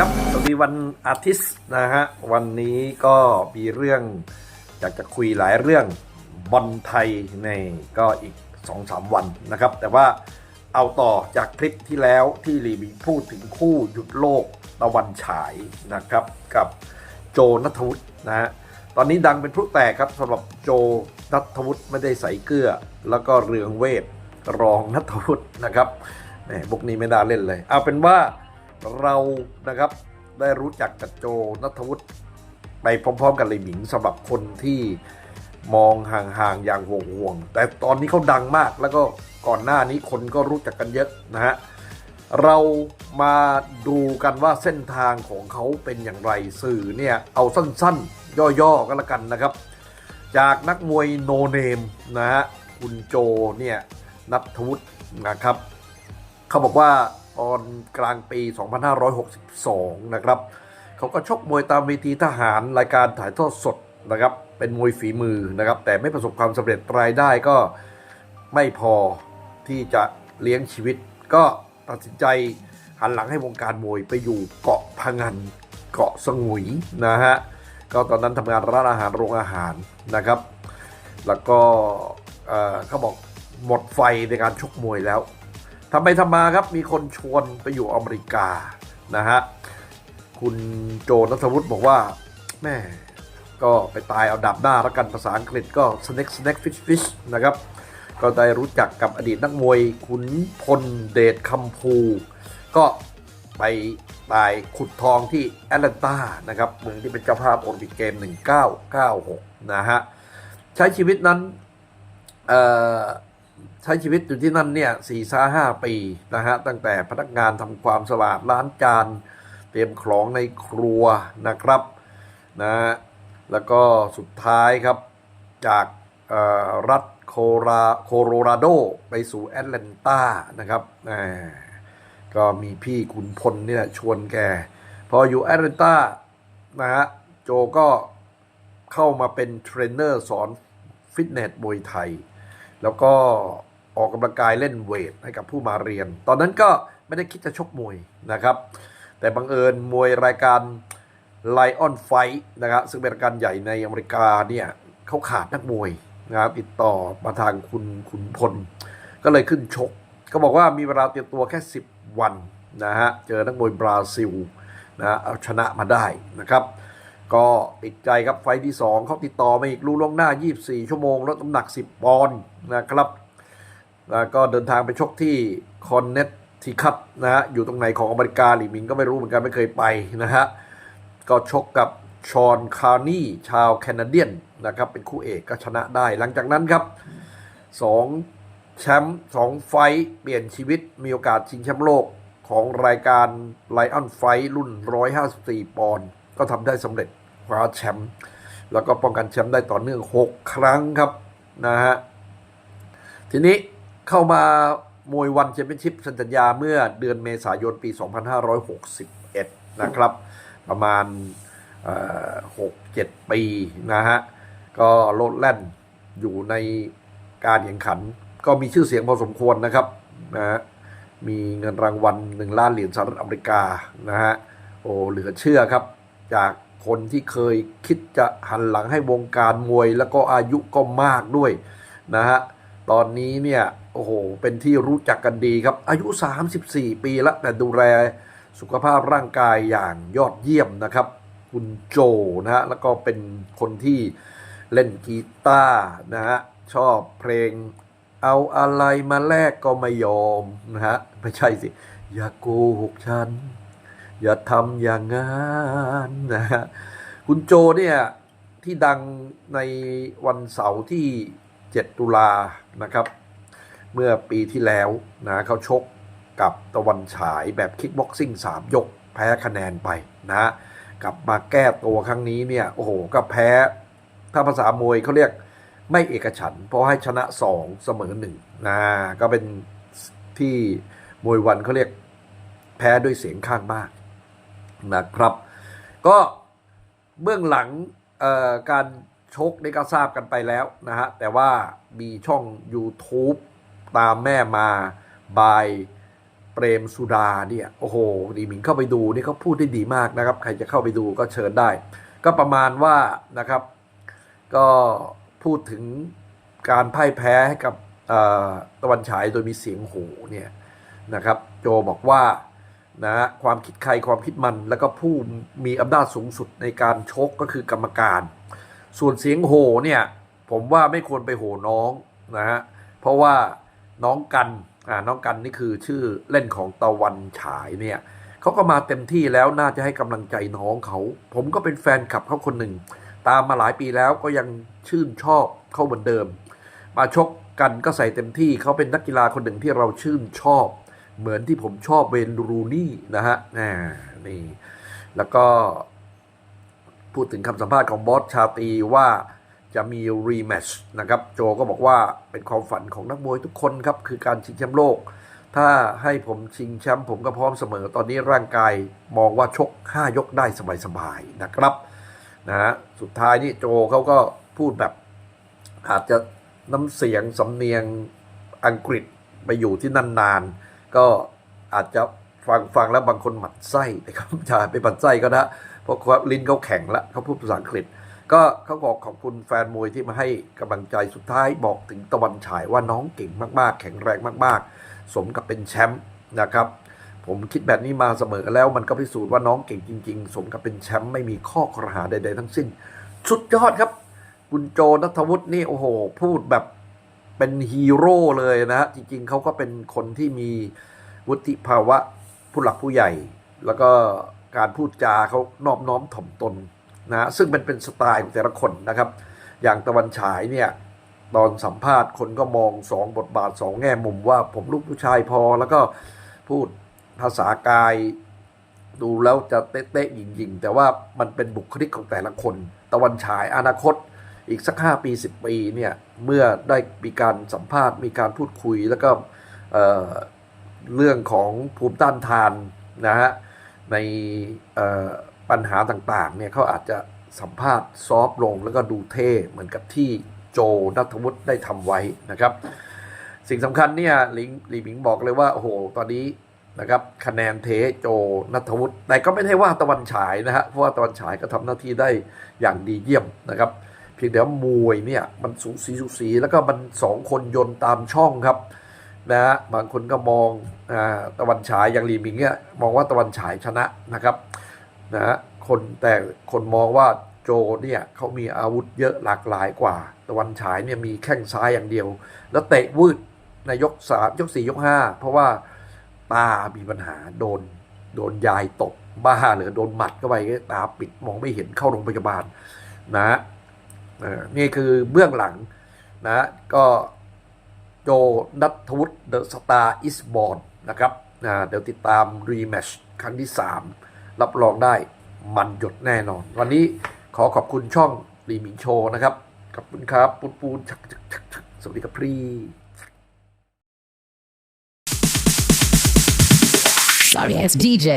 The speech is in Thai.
ครับ สวัสดีวันอาทิตย์นะฮะ วันนี้ก็มีเรื่องอยากจะคุยหลายเรื่องบอลไทยในก็อีก 2-3 วันนะครับ แต่ว่าเอาต่อจากคลิปที่แล้วที่ลีบีพูดถึงคู่หยุดโลกตะวันฉายนะครับ กับโจนัทวุฒินะฮะ ตอนนี้ดังเป็นพลุแตกครับสำหรับโจนัทวุฒิไม่ได้ใส่เกลือ แล้วก็เรืองเวทรองนัทวุฒินะครับแหมบุกนี้ไม่ได้เล่นเลย เอาเป็นว่า เรานะครับได้รู้จักกับโจนัทวุฒิไปพร้อม ๆ กันเลยหมิงสำหรับคนที่มองห่างๆอย่างห่วงๆแต่ตอนนี้เขาดังมากแล้วก็ก่อนหน้านี้คนก็รู้จักกันเยอะนะฮะเรามาดูกันว่าเส้นทางของเขาเป็นอย่างไรสื่อเนี่ยเอาสั้นๆ ย่อๆกันละกันนะครับ จากนักมวยโนเนมนะฮะคุณโจเนี่ยนัทวุฒินะครับเขาบอกว่า ตอนกลางปี 2562 นะครับ เขาก็ชกมวยตามเวทีทหารรายการถ่ายทอดสดนะครับ เป็นมวยฝีมือนะครับ แต่ไม่ประสบความสำเร็จรายได้ก็ไม่พอที่จะเลี้ยงชีวิต ก็ตัดสินใจหันหลังให้วงการมวยไปอยู่เกาะพังงันเกาะสงุยนะฮะ ก็ตอนนั้นทำงานร้านอาหารโรงอาหารนะครับ แล้วก็เอ่อเขาบอกหมดไฟในการชกมวยแล้ว ทำไปทำมาครับมีคนชวนไปอยู่อเมริกานะฮะคุณโจนัทวุฒิบอกว่าแม่ก็ไปตายเอาดับหน้าแล้วกันภาษาอังกฤษก็ snake snake fish fish นะครับ ก็ได้รู้จักกับอดีตนักมวยขุนพลเดชคำภูก็ไปตายขุดทองที่แอตแลนตานะครับเมืองที่เป็นเจ้าภาพโอลิมปิกเกม 1996 นะฮะ ใช้ชีวิตนั้นเอ่อ ใช้ชีวิตอยู่ที่นั่นเนี่ยสี่ซาห้าปีนะฮะตั้งแต่พนักงานทำความสะอาดล้านจานเตรียมของในครัวนะครับนะฮะแล้วก็สุดท้ายครับจากอ่อรัฐโคราโคโรราโดไปสู่แอตแลนตานะครับก็มีพี่ขุนพลเนี่ยชวนแก พออยู่แอตแลนตานะฮะโจก็เข้ามาเป็นเทรนเนอร์สอนฟิตเนสมวยไทย แล้วก็ออกกำลังกายเล่นเวทให้กับผู้มาเรียน ตอนนั้นก็ไม่ได้คิดจะชกมวยนะครับ แต่บังเอิญมวยรายการ Lion Fight นะครับซึ่งเป็นรายการใหญ่ในอเมริกาเนี่ยเขาขาดนักมวยนะครับติดต่อมาทางคุณคุณพล ก็เลยขึ้นชก ก็บอกว่ามีเวลาเตรียมตัวแค่ 10 วันนะฮะ เจอนักมวยบราซิลนะเอาชนะมาได้นะครับ ก็ติดใจครับไฟที่ 2เขาติดต่อมาอีกรู้ล่วงหน้า 24 ชั่วโมงลดน้ำหนัก 10 ปอนด์นะครับ แล้วก็เดินทางไปชกที่คอนเนตทิคัตนะฮะอยู่ตรงไหนของอเมริกาหลีมิงก็ไม่รู้เหมือนกันไม่เคยไปนะฮะก็ชกกับชอนคาร์นี่ชาวแคนาเดียนนะครับเป็นคู่เอกก็ชนะได้ หลังจากนั้นครับสองแชมป์สองไฟเปลี่ยนชีวิตมีโอกาสชิงแชมป์โลกของรายการไลออนไฟรุ่น 154 ปอนด์ ก็ทำได้สำเร็จคว้าแชมป์แล้วก็ป้องกันแชมป์ได้ต่อเนื่อง 6 ครั้งครับนะฮะทีนี้เข้ามามวยวันแชมเปี้ยนชิพสัญญาเมื่อเดือนเมษายนปี 2561 นะครับ ประมาณหกเจ็ดปีนะฮะ ก็โลดแล่นอยู่ในการแข่งขัน ก็มีชื่อเสียงพอสมควรนะครับนะฮะมีเงินรางวัลหนึ่งล้านเหรียญสหรัฐอเมริกานะฮะโอ้เหลือเชื่อครับ จากคนที่เคยคิดจะหันหลังให้วงการมวยแล้วก็อายุก็มากด้วยนะฮะ ตอนนี้เนี่ย โอ้โห เป็นที่รู้จักกันดีครับ อายุ 34 ปีแล้วแต่ดูแลสุขภาพร่างกายอย่างยอดเยี่ยมนะครับ คุณโจนะฮะ แล้วก็เป็นคนที่เล่นกีตาร์นะฮะ ชอบเพลงเอาอะไรมาแลกก็ไม่ยอมนะฮะ ไม่ใช่สิ อย่าโกหกฉัน อย่าทำอย่างงั้นนะฮะคุณโจเนี่ยที่ดังในวันเสาร์ที่ 7 ตุลานะครับ เมื่อปีที่แล้วนะเขาชกกับตะวันฉายแบบคิกบ็อกซิ่ง3 ยกแพ้คะแนนไปนะฮะกลับมาแก้ตัวครั้งนี้เนี่ย โอ้โห ก็แพ้ ถ้าภาษามวยเขาเรียกไม่เอกฉัน เพราะให้ชนะ 2 เสมอ1นะก็เป็นที่มวยวันเขาเรียกแพ้ด้วยเสียงข้างมาก นะครับ ก็เบื้องหลังการชกนี่ก็ทราบกันไปแล้วนะฮะ แต่ว่ามีช่อง YouTube ตามแม่มาบายเปรมสุดาเนี่ย โอ้โหดีหมิงเข้าไปดูนี่เขาพูดได้ดีมากนะครับ ใครจะเข้าไปดูก็เชิญได้ ก็ประมาณว่านะครับ ก็พูดถึงการพ่ายแพ้ให้กับตะวันฉายโดยมีเสียงโหเนี่ยนะครับ โจบอกว่า นะความคิดใครความคิดมัน แล้วก็ผู้มีอำนาจสูงสุดในการชกก็คือกรรมการ ส่วนเสียงโหเนี่ย ผมว่าไม่ควรไปโหน้องนะฮะเพราะว่าน้องกันอ่าน้องกันนี่คือชื่อเล่นของตะวันฉายเนี่ยเขาก็มาเต็มที่แล้วน่าจะให้กำลังใจน้องเขา ผมก็เป็นแฟนคลับเขาคนหนึ่ง ตามมาหลายปีแล้วก็ยังชื่นชอบเขาเหมือนเดิม มาชกกันก็ใส่เต็มที่เขาเป็นนักกีฬาคนหนึ่งที่เราชื่นชอบ เหมือนที่ผมชอบเวนรูนี่นะฮะนี่ แล้วก็พูดถึงคำสัมภาษณ์ของบอสชาตีว่าจะมีรีแมชนะครับ โจก็บอกว่าเป็นความฝันของนักมวยทุกคนครับ คือการชิงแชมป์โลก ถ้าให้ผมชิงแชมป์ผมก็พร้อมเสมอ ตอนนี้ร่างกายมองว่าชก 5 ยกได้สบายๆนะครับนะฮะสุดท้ายนี่โจเขาก็พูดแบบ อาจจะน้ำเสียงสำเนียงอังกฤษไปอยู่ที่นั่นนาน ก็อาจจะฟังฟังแล้วบางคนหมัดไส้นะครับจะไปหมัดไส้ก็นะเพราะว่าลิ้นเขาแข็งล้วเขาพูดภาษาอังกฤษ ก็เขาบอกขอบคุณแฟนมวยที่มาให้กำลังใจสุดท้ายบอกถึงตะวันฉายว่าน้องเก่งมาก ๆ แข็งแรงมาก ๆ สมกับเป็นแชมป์นะครับผมคิดแบบนี้มาเสมอแล้วมันก็พิสูจน์ว่าน้องเก่งจริง ๆ สมกับเป็นแชมป์ไม่มีข้อครหาใด ๆ ทั้งสิ้น สุดยอดครับ คุณโจนัทวุฒินี่โอ้โห พูดแบบ เป็นฮีโร่เลยนะฮะจริงๆเขาก็เป็นคนที่มีวุฒิภาวะผู้หลักผู้ใหญ่ แล้วก็การพูดจาเขานอบน้อมถ่อมตนนะซึ่งมันเป็นสไตล์ของแต่ละคนนะครับ อย่างตะวันฉายเนี่ยตอนสัมภาษณ์คนก็มองสองบทบาทสองแง่มุมว่าผมลูกผู้ชายพอ แล้วก็พูดภาษากายดูแล้วจะเตะๆยิงยิงๆ แต่ว่ามันเป็นบุคลิกของแต่ละคน ตะวันฉายอนาคต อีกสักห้าปีสิบปีเนี่ยเมื่อได้มีการสัมภาษณ์มีการพูดคุยแล้วก็เเรื่องของภูมิต้านทานนะฮะในปัญหาต่างๆเนี่ยเขาอาจจะสัมภาษณ์ซอฟลงแล้วก็ดูเท่เหมือนกับที่โจนัทวุฒิได้ทำไว้นะครับ สิ่งสำคัญเนี่ยหลิงหลีหมิงบอกเลยว่า โอ้โห ตอนนี้นะครับคะแนนเทโจนัทวุฒิแต่ก็ไม่ได้ว่าตะวันฉายนะฮะเพราะว่าตะวันฉายก็ทำหน้าที่ได้อย่างดีเยี่ยมนะครับ พียงแต่ว่ามวยเนี่ยมันสูสีสูสีแล้วก็มันสองคนยนตามช่องครับนะฮะบางคนก็มองอ่าตะวันฉายอย่างลีมิงเนี่ยมองว่าตะวันฉายชนะนะครับนะฮะคนแต่คนมองว่าโจเนี่ยเขามีอาวุธเยอะหลากหลายกว่า ตะวันฉายเนี่ยมีแข้งซ้ายอย่างเดียว แล้วเตะวืดในยกสามยกสี่ยกห้าเพราะว่าตา มีปัญหาโดน โดนยายตบบ้าหรือโดนหมัดเข้าไปตาปิดมองไม่เห็นเข้าโรงพยาบาลนะ นี่คือเบื้องหลังนะก็โจนัทวุฒิเดอะสตาร์อิสบอลนะครับเดี๋ยวติดตามรีแมชครั้งที่ 3 รับรองได้มันหยดแน่นอน วันนี้ขอขอบคุณช่องรีมิงโชนะครับ ขอบคุณครับ ปูนปูนชักชักชักชกสวัสดีครับพี่ Sorry ass DJ.